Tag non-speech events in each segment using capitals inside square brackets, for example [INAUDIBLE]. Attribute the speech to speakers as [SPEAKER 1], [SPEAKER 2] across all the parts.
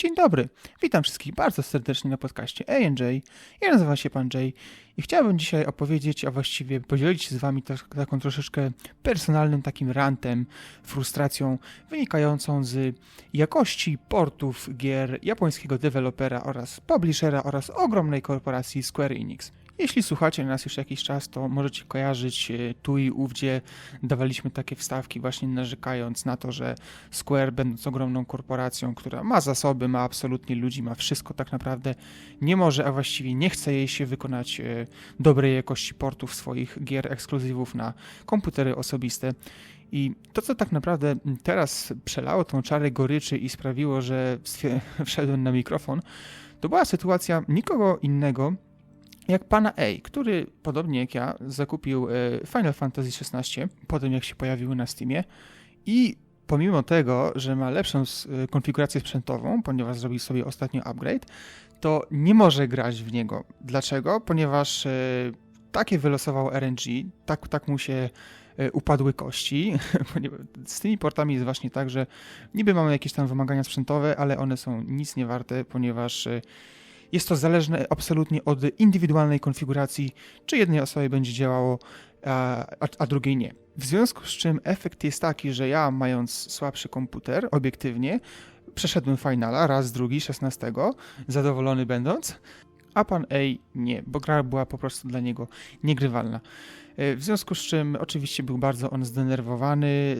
[SPEAKER 1] Dzień dobry, witam wszystkich bardzo serdecznie na podcaście A&J. Ja nazywam się Pan Jay i chciałbym dzisiaj opowiedzieć, a właściwie podzielić się z Wami tak, taką troszeczkę personalnym takim rantem, frustracją wynikającą z jakości portów gier japońskiego dewelopera oraz publishera oraz ogromnej korporacji Square Enix. Jeśli słuchacie nas już jakiś czas, to możecie kojarzyć e, tu i ówdzie dawaliśmy takie wstawki właśnie narzekając na to, że Square będąc ogromną korporacją, która ma zasoby, ma absolutnie ludzi, ma wszystko tak naprawdę, nie może, a właściwie nie chce jej się wykonać e, dobrej jakości portów swoich gier ekskluzywów na komputery osobiste. I to, co tak naprawdę teraz przelało tą czarę goryczy i sprawiło, że [LAUGHS] wszedłem na mikrofon, to była sytuacja nikogo innego jak pana A, który podobnie jak ja zakupił e, Final Fantasy XVI potem jak się pojawiły na Steamie i pomimo tego, że ma lepszą e, konfigurację sprzętową, ponieważ zrobił sobie ostatnio upgrade, to nie może grać w niego. Dlaczego? Ponieważ e, takie wylosował RNG, tak, tak mu się upadły kości. [LAUGHS] Z tymi portami jest właśnie tak, że niby mamy jakieś tam wymagania sprzętowe, ale one są nic nie warte, ponieważ jest to zależne absolutnie od indywidualnej konfiguracji, czy jednej osobie będzie działało, a, a, drugiej nie. W związku z czym efekt jest taki, że ja mając słabszy komputer, obiektywnie, przeszedłem finala raz, drugi, 16, zadowolony będąc, a pan A nie, bo gra była po prostu dla niego niegrywalna. E, w związku z czym oczywiście był bardzo on zdenerwowany,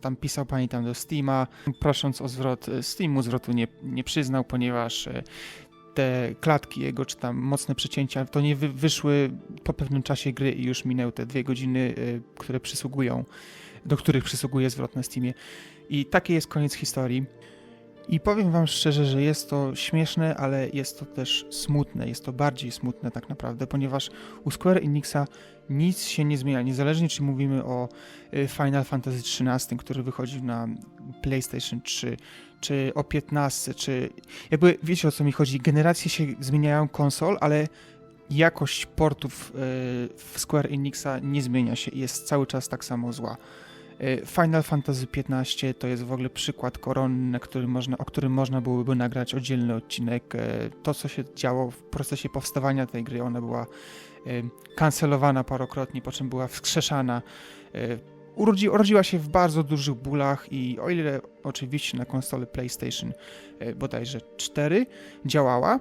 [SPEAKER 1] tam pisał pani tam do Steama, prosząc o zwrot. Steamu zwrotu nie, nie przyznał, ponieważ e, te klatki jego, czy tam mocne przecięcia, to nie wy, wyszły po pewnym czasie gry i już minęły te dwie godziny, y, które przysługują, do których przysługuje zwrot na Steamie. I taki jest koniec historii. I powiem wam szczerze, że jest to śmieszne, ale jest to też smutne. Jest to bardziej smutne tak naprawdę, ponieważ u Square Enixa nic się nie zmienia. Niezależnie czy mówimy o y, Final Fantasy XIII, który wychodzi na PlayStation 3, czy o 15, czy jakby wiecie o co mi chodzi. Generacje się zmieniają konsol, ale jakość portów y, w Square Enixa nie zmienia się i jest cały czas tak samo zła. Y, Final Fantasy XV to jest w ogóle przykład koronny, który można, o którym można byłoby nagrać oddzielny odcinek. To, co się działo w procesie powstawania tej gry, ona była kancelowana parokrotnie, po czym była wskrzeszana. Urodzi, urodziła się w bardzo dużych bólach i o ile oczywiście na konsoli PlayStation bodajże 4 działała,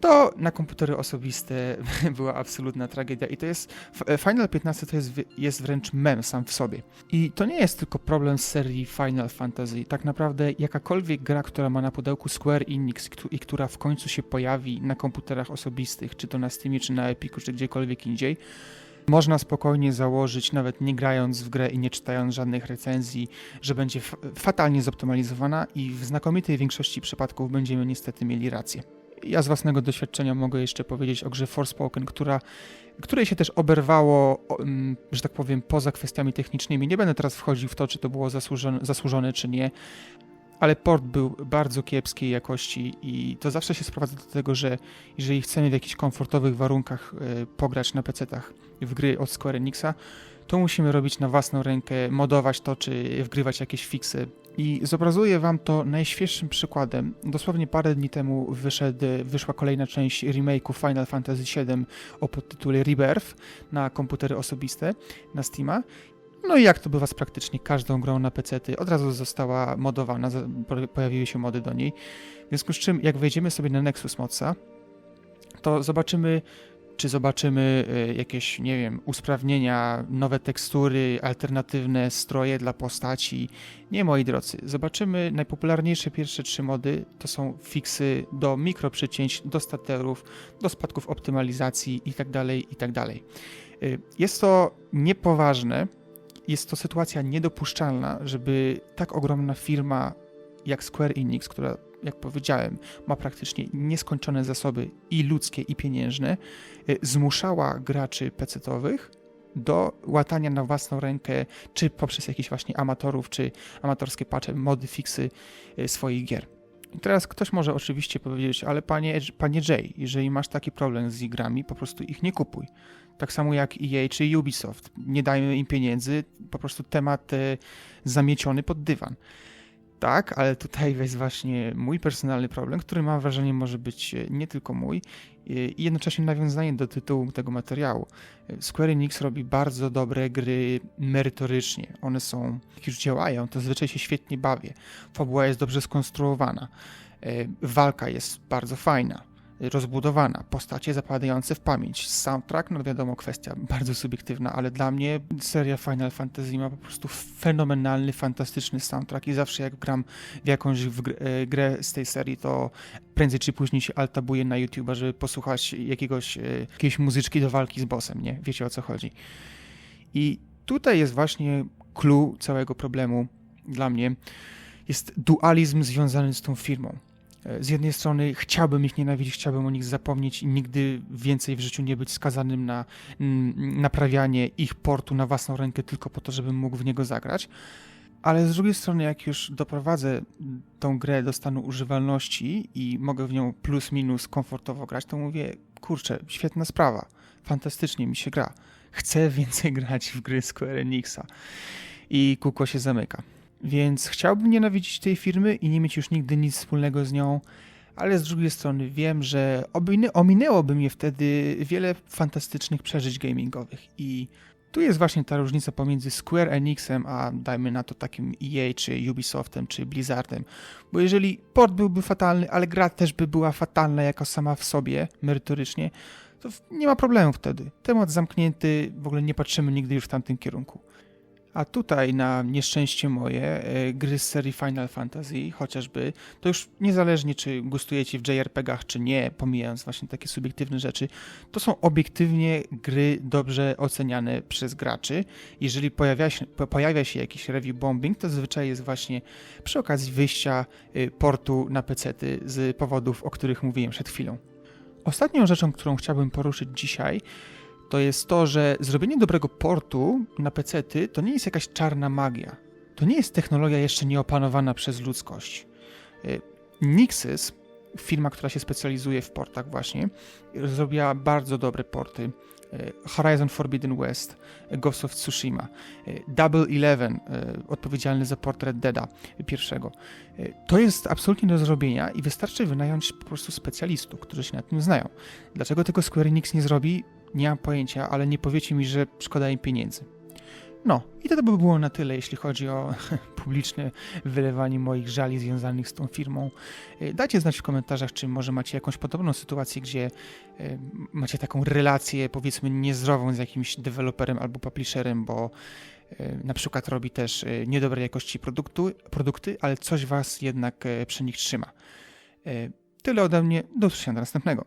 [SPEAKER 1] to na komputery osobiste [LAUGHS] była absolutna tragedia i to jest, Final 15 to jest, jest wręcz mem sam w sobie. I to nie jest tylko problem z serii Final Fantasy. Tak naprawdę jakakolwiek gra, która ma na pudełku Square Enix i która w końcu się pojawi na komputerach osobistych, czy to na Steamie, czy na Epiku, czy gdziekolwiek indziej, można spokojnie założyć, nawet nie grając w grę i nie czytając żadnych recenzji, że będzie fatalnie zoptymalizowana i w znakomitej większości przypadków będziemy niestety mieli rację. Ja z własnego doświadczenia mogę jeszcze powiedzieć o grze Forspoken, która, której się też oberwało, mm, że tak powiem, poza kwestiami technicznymi. Nie będę teraz wchodził w to, czy to było zasłużone, zasłużone czy nie, ale port był bardzo kiepskiej jakości i to zawsze się sprowadza do tego, że jeżeli chcemy w jakichś komfortowych warunkach y, pograć na PC-tach w gry od Square Enixa, to musimy robić na własną rękę, modować to, czy wgrywać jakieś fixy. I zobrazuję wam to najświeższym przykładem. Dosłownie parę dni temu wyszedł, wyszła kolejna część remake'u Final Fantasy VII o podtytule Rebirth na komputery osobiste, na Steama. No i jak to bywa z praktycznie każdą grą na PC, od razu została modowana, pojawiły się mody do niej. W związku z czym, jak wejdziemy sobie na Nexus Modsa, to zobaczymy czy zobaczymy y, jakieś, nie wiem, usprawnienia, nowe tekstury, alternatywne stroje dla postaci. Nie, moi drodzy, zobaczymy najpopularniejsze pierwsze trzy mody, to są fixy do mikroprzecięć, do staterów, do spadków optymalizacji itd., tak itd. Tak y, jest to niepoważne, jest to sytuacja niedopuszczalna, żeby tak ogromna firma jak Square Enix, która jak powiedziałem, ma praktycznie nieskończone zasoby i ludzkie, i pieniężne, y, zmuszała graczy pecetowych do łatania na własną rękę, czy poprzez jakichś właśnie amatorów, czy amatorskie patche, mody, fixy y, swoich gier. I teraz ktoś może oczywiście powiedzieć, ale panie, panie Jay, jeżeli masz taki problem z grami, po prostu ich nie kupuj. Tak samo jak EA czy Ubisoft. Nie dajmy im pieniędzy, po prostu temat y, zamieciony pod dywan. Tak, ale tutaj jest właśnie mój personalny problem, który mam wrażenie może być e, nie tylko mój e, i jednocześnie nawiązanie do tytułu tego materiału. E, Square Enix robi bardzo dobre gry merytorycznie. One są, jak już działają, to zazwyczaj się świetnie bawię. Fabuła jest dobrze skonstruowana. Walka jest bardzo fajna rozbudowana, postacie zapadające w pamięć. Soundtrack, no wiadomo, kwestia bardzo subiektywna, ale dla mnie seria Final Fantasy ma po prostu fenomenalny, fantastyczny soundtrack i zawsze jak gram w jakąś w e, grę z tej serii, to prędzej czy później się altabuję na YouTube, żeby posłuchać jakiegoś, e, jakiejś muzyczki do walki z bossem, nie? Wiecie o co chodzi. I tutaj jest właśnie clue całego problemu dla mnie. Jest dualizm związany z tą firmą z jednej strony chciałbym ich nienawidzić, chciałbym o nich zapomnieć i nigdy więcej w życiu nie być skazanym na naprawianie ich portu na własną rękę tylko po to, żebym mógł w niego zagrać. Ale z drugiej strony, jak już doprowadzę tą grę do stanu używalności i mogę w nią plus minus komfortowo grać, to mówię, kurczę, świetna sprawa, fantastycznie mi się gra. Chcę [LAUGHS] więcej grać w gry Square Enixa. I kółko się zamyka. Więc chciałbym nienawidzić tej firmy i nie mieć już nigdy nic wspólnego z nią, ale z drugiej strony wiem, że ominęłoby mnie wtedy wiele fantastycznych przeżyć gamingowych i tu jest właśnie ta różnica pomiędzy Square Enixem, a dajmy na to takim EA, czy Ubisoftem, czy Blizzardem. Bo jeżeli port byłby fatalny, ale gra też by była fatalna jako sama w sobie, merytorycznie, to nie ma problemu wtedy. Temat zamknięty, w ogóle nie patrzymy nigdy już w tamtym kierunku. A tutaj na nieszczęście moje e, gry z serii Final Fantasy chociażby, to już niezależnie czy gustujecie w JRPG-ach czy nie, pomijając właśnie takie subiektywne rzeczy, to są obiektywnie gry dobrze oceniane przez graczy. Jeżeli pojawia się, pojawia się jakiś review bombing, to zazwyczaj jest właśnie przy okazji wyjścia y, portu na pecety z powodów, o których mówiłem przed chwilą. Ostatnią rzeczą, którą chciałbym poruszyć dzisiaj, to jest to, że zrobienie dobrego portu na pecety to nie jest jakaś czarna magia. To nie jest technologia jeszcze nieopanowana przez ludzkość. Y, Nixys, firma, która się specjalizuje w portach właśnie, zrobiła bardzo dobre porty. Y, Horizon Forbidden West, Ghost of Tsushima, y, Double Eleven, odpowiedzialny za portret Deada pierwszego. To jest absolutnie do zrobienia i wystarczy wynająć po prostu specjalistów, którzy się na tym znają. Dlaczego tego Square Enix nie zrobi? Nie mam pojęcia, ale nie powiecie mi, że szkoda im pieniędzy. No, i to by było na tyle, jeśli chodzi o [LAUGHS] publiczne wylewanie moich żali związanych z tą firmą. Y, dajcie znać w komentarzach, czy może macie jakąś podobną sytuację, gdzie y, macie taką relację, powiedzmy, niezdrową z jakimś deweloperem albo publisherem, bo y, na przykład robi też niedobrej jakości produktu, produkty, ale coś was jednak przy nich trzyma. Tyle ode mnie, do usłyszenia do następnego.